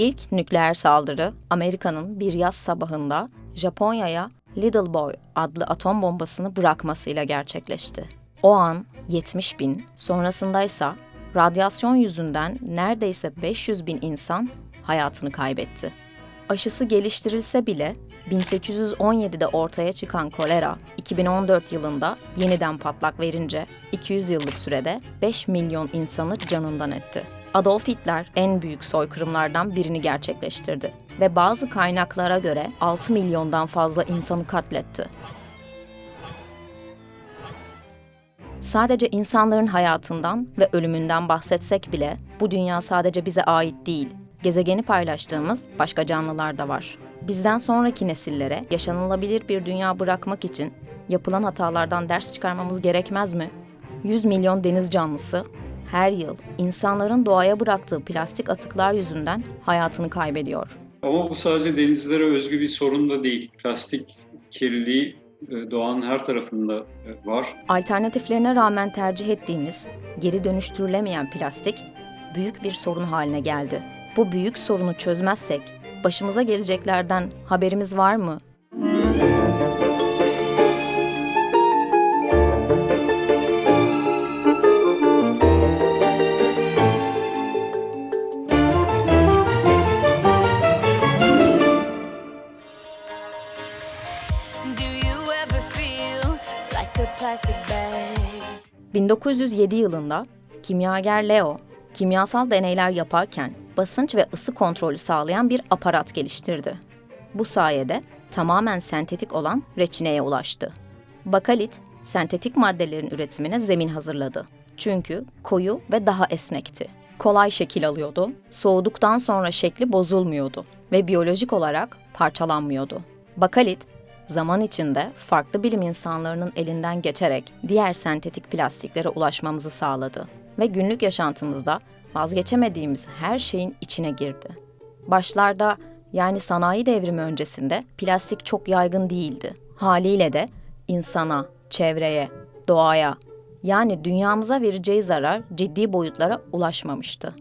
İlk nükleer saldırı Amerika'nın bir yaz sabahında Japonya'ya Little Boy adlı atom bombasını bırakmasıyla gerçekleşti. O an 70 bin, sonrasındaysa radyasyon yüzünden neredeyse 500 bin insan hayatını kaybetti. Aşısı geliştirilse bile 1817'de ortaya çıkan kolera 2014 yılında yeniden patlak verince 200 yıllık sürede 5 milyon insanı canından etti. Adolf Hitler en büyük soykırımlardan birini gerçekleştirdi ve bazı kaynaklara göre 6 milyondan fazla insanı katletti. Sadece insanların hayatından ve ölümünden bahsetsek bile bu dünya sadece bize ait değil. Gezegeni paylaştığımız başka canlılar da var. Bizden sonraki nesillere yaşanılabilir bir dünya bırakmak için yapılan hatalardan ders çıkarmamız gerekmez mi? 100 milyon deniz canlısı her yıl insanların doğaya bıraktığı plastik atıklar yüzünden hayatını kaybediyor. Ama bu sadece denizlere özgü bir sorun da değil. Plastik kirliliği e, doğanın her tarafında e, var. Alternatiflerine rağmen tercih ettiğimiz geri dönüştürülemeyen plastik büyük bir sorun haline geldi. Bu büyük sorunu çözmezsek başımıza geleceklerden haberimiz var mı? Do 1907 yılında kimyager Leo, kimyasal deneyler yaparken basınç ve ısı kontrolü sağlayan bir aparat geliştirdi. Bu sayede tamamen sentetik olan reçineye ulaştı. Bakalit, sentetik maddelerin üretimine zemin hazırladı. Çünkü koyu ve daha esnekti. Kolay şekil alıyordu, soğuduktan sonra şekli bozulmuyordu ve biyolojik olarak parçalanmıyordu. Bakalit, zaman içinde farklı bilim insanlarının elinden geçerek diğer sentetik plastiklere ulaşmamızı sağladı ve günlük yaşantımızda vazgeçemediğimiz her şeyin içine girdi. Başlarda yani sanayi devrimi öncesinde plastik çok yaygın değildi. Haliyle de insana, çevreye, doğaya yani dünyamıza vereceği zarar ciddi boyutlara ulaşmamıştı.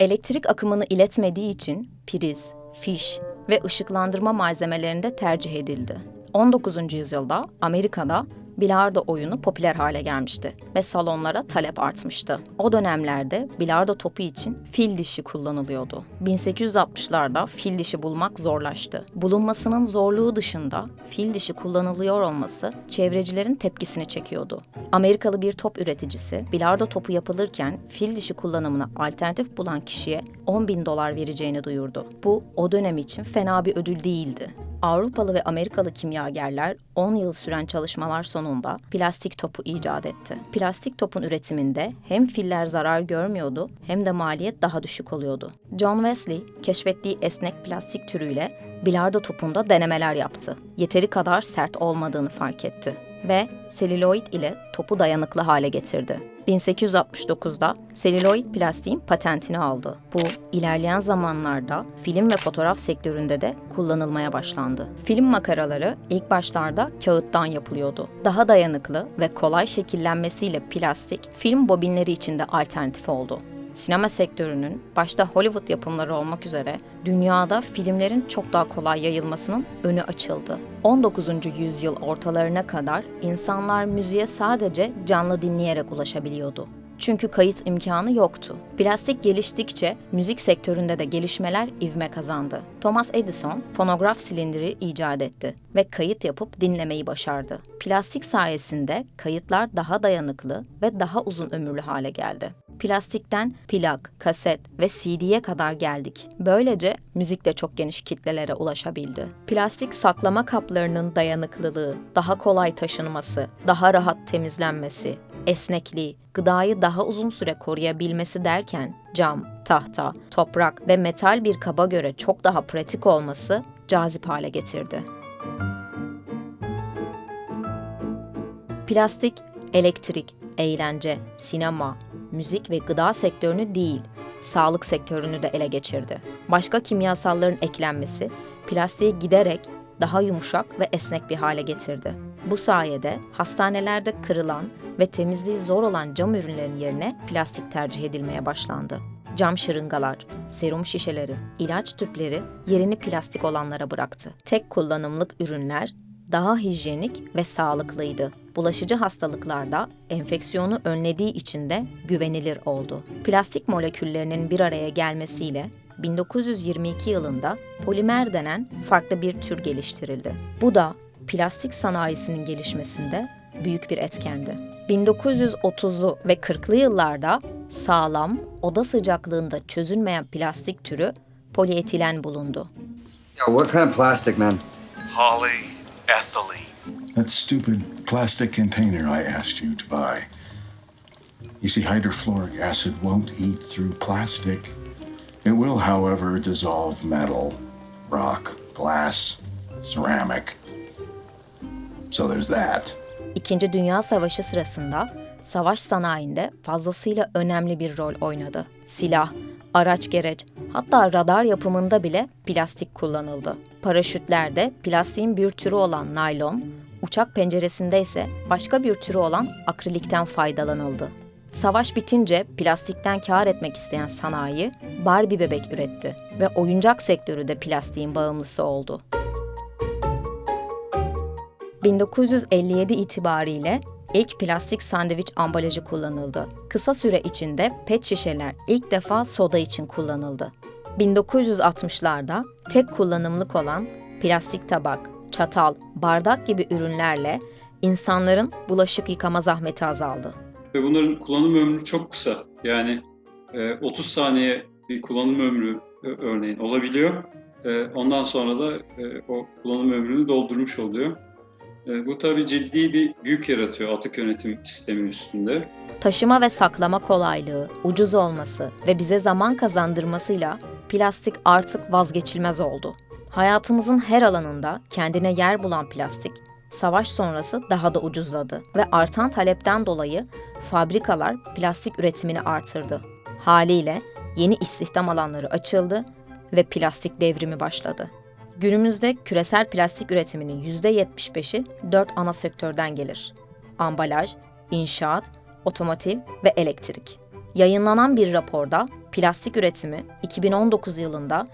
Elektrik akımını iletmediği için priz, fiş ve ışıklandırma malzemelerinde tercih edildi. 19. yüzyılda Amerika'da bilardo oyunu popüler hale gelmişti ve salonlara talep artmıştı. O dönemlerde bilardo topu için fil dişi kullanılıyordu. 1860'larda fil dişi bulmak zorlaştı. Bulunmasının zorluğu dışında fil dişi kullanılıyor olması çevrecilerin tepkisini çekiyordu. Amerikalı bir top üreticisi bilardo topu yapılırken fil dişi kullanımına alternatif bulan kişiye 10 bin dolar vereceğini duyurdu. Bu o dönem için fena bir ödül değildi. Avrupalı ve Amerikalı kimyagerler 10 yıl süren çalışmalar sonunda plastik topu icat etti. Plastik topun üretiminde hem filler zarar görmüyordu hem de maliyet daha düşük oluyordu. John Wesley keşfettiği esnek plastik türüyle bilardo topunda denemeler yaptı. Yeteri kadar sert olmadığını fark etti ve selüloid ile topu dayanıklı hale getirdi. 1869'da selüloid plastiğin patentini aldı. Bu ilerleyen zamanlarda film ve fotoğraf sektöründe de kullanılmaya başlandı. Film makaraları ilk başlarda kağıttan yapılıyordu. Daha dayanıklı ve kolay şekillenmesiyle plastik film bobinleri için de alternatif oldu sinema sektörünün başta Hollywood yapımları olmak üzere dünyada filmlerin çok daha kolay yayılmasının önü açıldı. 19. yüzyıl ortalarına kadar insanlar müziğe sadece canlı dinleyerek ulaşabiliyordu. Çünkü kayıt imkanı yoktu. Plastik geliştikçe müzik sektöründe de gelişmeler ivme kazandı. Thomas Edison fonograf silindiri icat etti ve kayıt yapıp dinlemeyi başardı. Plastik sayesinde kayıtlar daha dayanıklı ve daha uzun ömürlü hale geldi. Plastikten plak, kaset ve CD'ye kadar geldik. Böylece müzik de çok geniş kitlelere ulaşabildi. Plastik saklama kaplarının dayanıklılığı, daha kolay taşınması, daha rahat temizlenmesi, esnekliği, gıdayı daha uzun süre koruyabilmesi derken cam, tahta, toprak ve metal bir kaba göre çok daha pratik olması cazip hale getirdi. Plastik, elektrik, eğlence, sinema, müzik ve gıda sektörünü değil, sağlık sektörünü de ele geçirdi. Başka kimyasalların eklenmesi plastiği giderek daha yumuşak ve esnek bir hale getirdi. Bu sayede hastanelerde kırılan ve temizliği zor olan cam ürünlerin yerine plastik tercih edilmeye başlandı. Cam şırıngalar, serum şişeleri, ilaç tüpleri yerini plastik olanlara bıraktı. Tek kullanımlık ürünler daha hijyenik ve sağlıklıydı. Bulaşıcı hastalıklarda enfeksiyonu önlediği için de güvenilir oldu. Plastik moleküllerinin bir araya gelmesiyle 1922 yılında polimer denen farklı bir tür geliştirildi. Bu da plastik sanayisinin gelişmesinde büyük bir etkendi. 1930'lu ve 40'lı yıllarda sağlam, oda sıcaklığında çözülmeyen plastik türü polietilen bulundu. Yo, what kind of plastic, man? Polyethylene. That stupid plastic container I asked you to buy. You see, hydrofluoric acid won't eat through plastic. It will, however, dissolve metal, rock, glass, ceramic. So there's that. İkinci Dünya Savaşı sırasında savaş sanayinde fazlasıyla önemli bir rol oynadı. Silah, araç gereç, hatta radar yapımında bile plastik kullanıldı. Paraşütlerde plastiğin bir türü olan naylon, uçak penceresinde ise başka bir türü olan akrilikten faydalanıldı. Savaş bitince plastikten kâr etmek isteyen sanayi Barbie bebek üretti ve oyuncak sektörü de plastiğin bağımlısı oldu. 1957 itibariyle ilk plastik sandviç ambalajı kullanıldı. Kısa süre içinde pet şişeler ilk defa soda için kullanıldı. 1960'larda tek kullanımlık olan plastik tabak, çatal, bardak gibi ürünlerle insanların bulaşık yıkama zahmeti azaldı. Ve bunların kullanım ömrü çok kısa. Yani e, 30 saniye bir kullanım ömrü e, örneğin olabiliyor. E, Ondan sonra da e, o kullanım ömrünü doldurmuş oluyor. E, Bu tabii ciddi bir yük yaratıyor atık yönetim sistemi üstünde. Taşıma ve saklama kolaylığı, ucuz olması ve bize zaman kazandırmasıyla plastik artık vazgeçilmez oldu. Hayatımızın her alanında kendine yer bulan plastik, savaş sonrası daha da ucuzladı ve artan talepten dolayı fabrikalar plastik üretimini artırdı. Haliyle yeni istihdam alanları açıldı ve plastik devrimi başladı. Günümüzde küresel plastik üretiminin %75'i 4 ana sektörden gelir. Ambalaj, inşaat, otomotiv ve elektrik. Yayınlanan bir raporda plastik üretimi 2019 yılında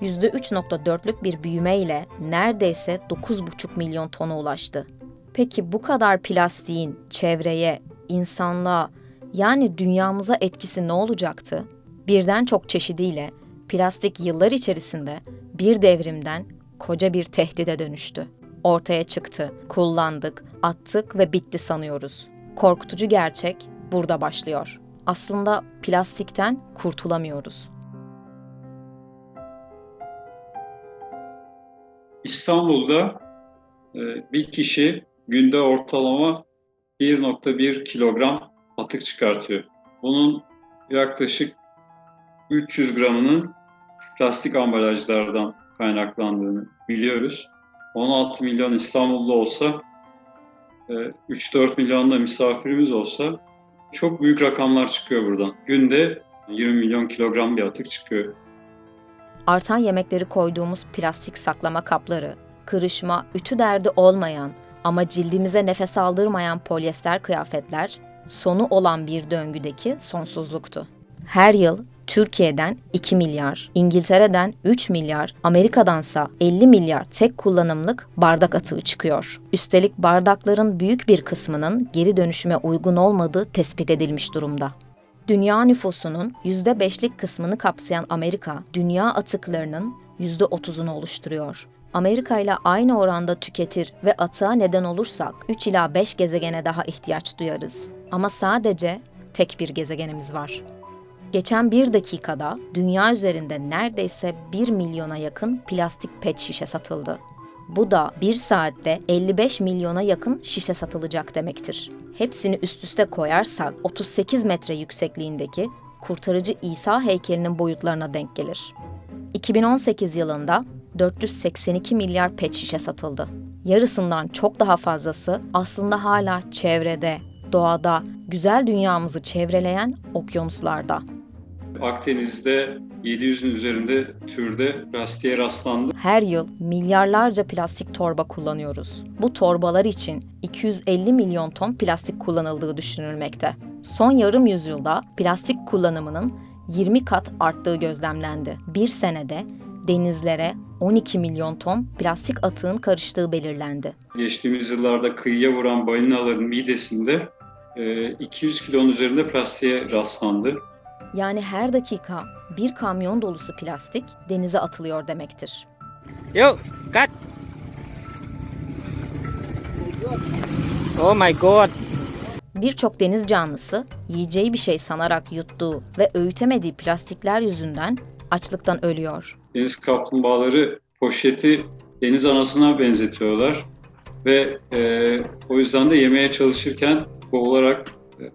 %3.4'lük bir büyüme ile neredeyse 9,5 milyon tona ulaştı. Peki bu kadar plastiğin çevreye, insanlığa yani dünyamıza etkisi ne olacaktı? Birden çok çeşidiyle plastik yıllar içerisinde bir devrimden koca bir tehdide dönüştü. Ortaya çıktı, kullandık, attık ve bitti sanıyoruz. Korkutucu gerçek burada başlıyor. Aslında plastikten kurtulamıyoruz. İstanbul'da e, bir kişi günde ortalama 1.1 kilogram atık çıkartıyor. Bunun yaklaşık 300 gramının plastik ambalajlardan kaynaklandığını biliyoruz. 16 milyon İstanbullu olsa, e, 3-4 milyon da misafirimiz olsa çok büyük rakamlar çıkıyor buradan. Günde 20 milyon kilogram bir atık çıkıyor. Artan yemekleri koyduğumuz plastik saklama kapları, kırışma, ütü derdi olmayan ama cildimize nefes aldırmayan polyester kıyafetler sonu olan bir döngüdeki sonsuzluktu. Her yıl Türkiye'den 2 milyar, İngiltere'den 3 milyar, Amerika'dansa 50 milyar tek kullanımlık bardak atığı çıkıyor. Üstelik bardakların büyük bir kısmının geri dönüşüme uygun olmadığı tespit edilmiş durumda. Dünya nüfusunun %5'lik kısmını kapsayan Amerika, dünya atıklarının %30'unu oluşturuyor. Amerika ile aynı oranda tüketir ve atığa neden olursak 3 ila 5 gezegene daha ihtiyaç duyarız. Ama sadece tek bir gezegenimiz var. Geçen bir dakikada dünya üzerinde neredeyse 1 milyona yakın plastik pet şişe satıldı. Bu da bir saatte 55 milyona yakın şişe satılacak demektir. Hepsini üst üste koyarsak 38 metre yüksekliğindeki kurtarıcı İsa heykelinin boyutlarına denk gelir. 2018 yılında 482 milyar pet şişe satıldı. Yarısından çok daha fazlası aslında hala çevrede, doğada, güzel dünyamızı çevreleyen okyanuslarda. Akdeniz'de 700'ün üzerinde türde plastiğe rastlandı. Her yıl milyarlarca plastik torba kullanıyoruz. Bu torbalar için 250 milyon ton plastik kullanıldığı düşünülmekte. Son yarım yüzyılda plastik kullanımının 20 kat arttığı gözlemlendi. Bir senede denizlere 12 milyon ton plastik atığın karıştığı belirlendi. Geçtiğimiz yıllarda kıyıya vuran balinaların midesinde e, 200 kilonun üzerinde plastiğe rastlandı. Yani her dakika bir kamyon dolusu plastik denize atılıyor demektir. Yo, cut. Oh my god. Birçok deniz canlısı yiyeceği bir şey sanarak yuttuğu ve öğütemediği plastikler yüzünden açlıktan ölüyor. Deniz kaplumbağaları poşeti deniz anasına benzetiyorlar ve e, o yüzden de yemeye çalışırken boğularak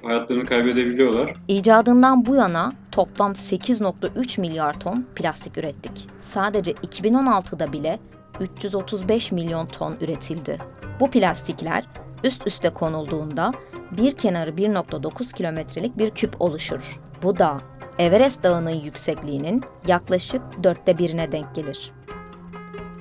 hayatlarını kaybedebiliyorlar. İcadından bu yana toplam 8.3 milyar ton plastik ürettik. Sadece 2016'da bile 335 milyon ton üretildi. Bu plastikler üst üste konulduğunda bir kenarı 1.9 kilometrelik bir küp oluşur. Bu da Everest Dağı'nın yüksekliğinin yaklaşık dörtte birine denk gelir.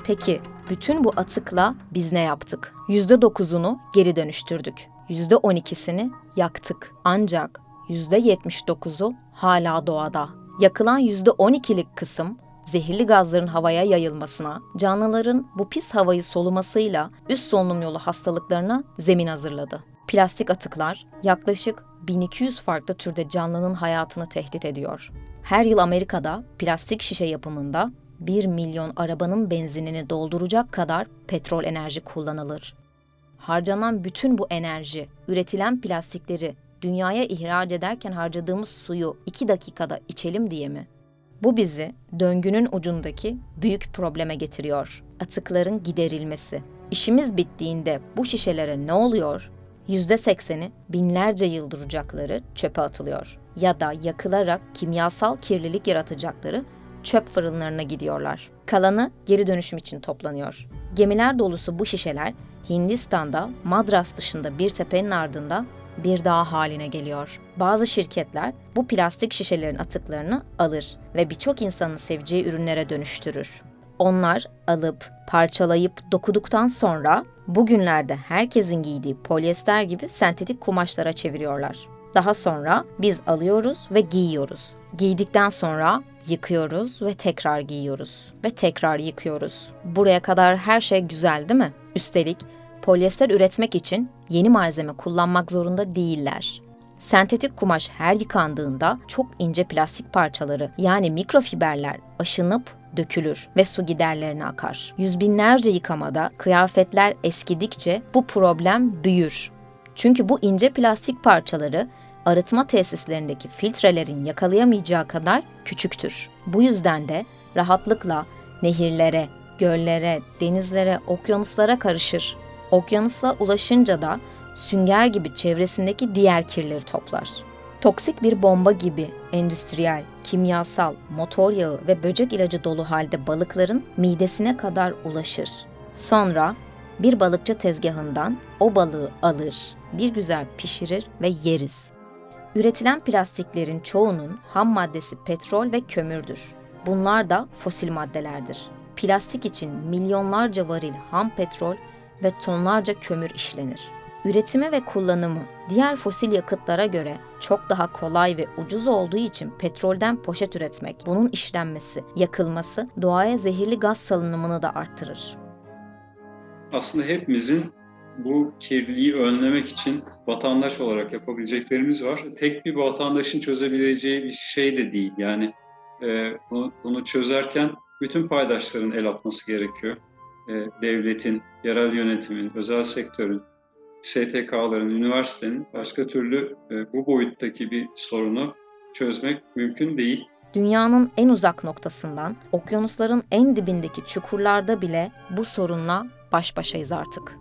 Peki bütün bu atıkla biz ne yaptık? %9'unu geri dönüştürdük. %12'sini yaktık. Ancak %79'u hala doğada. Yakılan %12'lik kısım zehirli gazların havaya yayılmasına, canlıların bu pis havayı solumasıyla üst solunum yolu hastalıklarına zemin hazırladı. Plastik atıklar yaklaşık 1200 farklı türde canlının hayatını tehdit ediyor. Her yıl Amerika'da plastik şişe yapımında 1 milyon arabanın benzinini dolduracak kadar petrol enerji kullanılır. Harcanan bütün bu enerji, üretilen plastikleri dünyaya ihraç ederken harcadığımız suyu 2 dakikada içelim diye mi? Bu bizi döngünün ucundaki büyük probleme getiriyor. Atıkların giderilmesi. İşimiz bittiğinde bu şişelere ne oluyor? %80'i binlerce yıl duracakları çöpe atılıyor. Ya da yakılarak kimyasal kirlilik yaratacakları çöp fırınlarına gidiyorlar. Kalanı geri dönüşüm için toplanıyor. Gemiler dolusu bu şişeler Hindistan'da Madras dışında bir tepenin ardında bir dağ haline geliyor. Bazı şirketler bu plastik şişelerin atıklarını alır ve birçok insanın seveceği ürünlere dönüştürür. Onlar alıp, parçalayıp, dokuduktan sonra bugünlerde herkesin giydiği polyester gibi sentetik kumaşlara çeviriyorlar. Daha sonra biz alıyoruz ve giyiyoruz. Giydikten sonra yıkıyoruz ve tekrar giyiyoruz ve tekrar yıkıyoruz. Buraya kadar her şey güzel değil mi? Üstelik polyester üretmek için yeni malzeme kullanmak zorunda değiller. Sentetik kumaş her yıkandığında çok ince plastik parçaları yani mikrofiberler aşınıp dökülür ve su giderlerine akar. Yüz binlerce yıkamada kıyafetler eskidikçe bu problem büyür. Çünkü bu ince plastik parçaları arıtma tesislerindeki filtrelerin yakalayamayacağı kadar küçüktür. Bu yüzden de rahatlıkla nehirlere, göllere, denizlere, okyanuslara karışır. Okyanusa ulaşınca da sünger gibi çevresindeki diğer kirleri toplar. Toksik bir bomba gibi endüstriyel, kimyasal, motor yağı ve böcek ilacı dolu halde balıkların midesine kadar ulaşır. Sonra bir balıkçı tezgahından o balığı alır, bir güzel pişirir ve yeriz. Üretilen plastiklerin çoğunun ham maddesi petrol ve kömürdür. Bunlar da fosil maddelerdir. Plastik için milyonlarca varil ham petrol ve tonlarca kömür işlenir. Üretimi ve kullanımı diğer fosil yakıtlara göre çok daha kolay ve ucuz olduğu için petrolden poşet üretmek, bunun işlenmesi, yakılması doğaya zehirli gaz salınımını da arttırır. Aslında hepimizin bu kirliliği önlemek için vatandaş olarak yapabileceklerimiz var. Tek bir vatandaşın çözebileceği bir şey de değil. Yani e, bunu, bunu çözerken bütün paydaşların el atması gerekiyor. E, devletin, yerel yönetimin, özel sektörün, STK'ların, üniversitenin başka türlü e, bu boyuttaki bir sorunu çözmek mümkün değil. Dünyanın en uzak noktasından okyanusların en dibindeki çukurlarda bile bu sorunla baş başayız artık.